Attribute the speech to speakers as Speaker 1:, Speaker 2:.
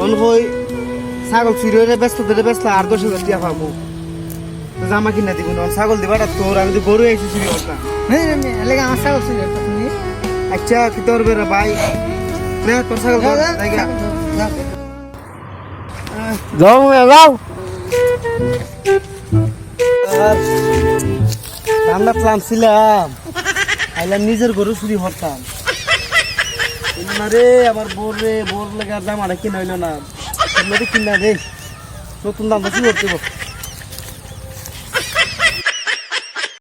Speaker 1: কই ছাগল চুরি হয়ে ব্যস্ত ধরে ব্যস্ত আর দশ হাজার টিয়া পাবো। জামা কিনা দিব না ছাগল দিবাটা তোর আমি তো গরু এসে চুরি করতাম
Speaker 2: এই লেগে আমার ছাগল তুমি।
Speaker 1: আচ্ছা কি তোর বেড়া ভাই? নে তোর ছাগল।
Speaker 2: যাও যাও।
Speaker 1: আমরা প্ল্যান ছিলাম। আইলাম নিজের গরু চুরি হতাম না রে, আমার বোর রে, বোর লেগে আর জামাটা কিনা হইল না। কিনা রে। নতুন দাম বেশি করতে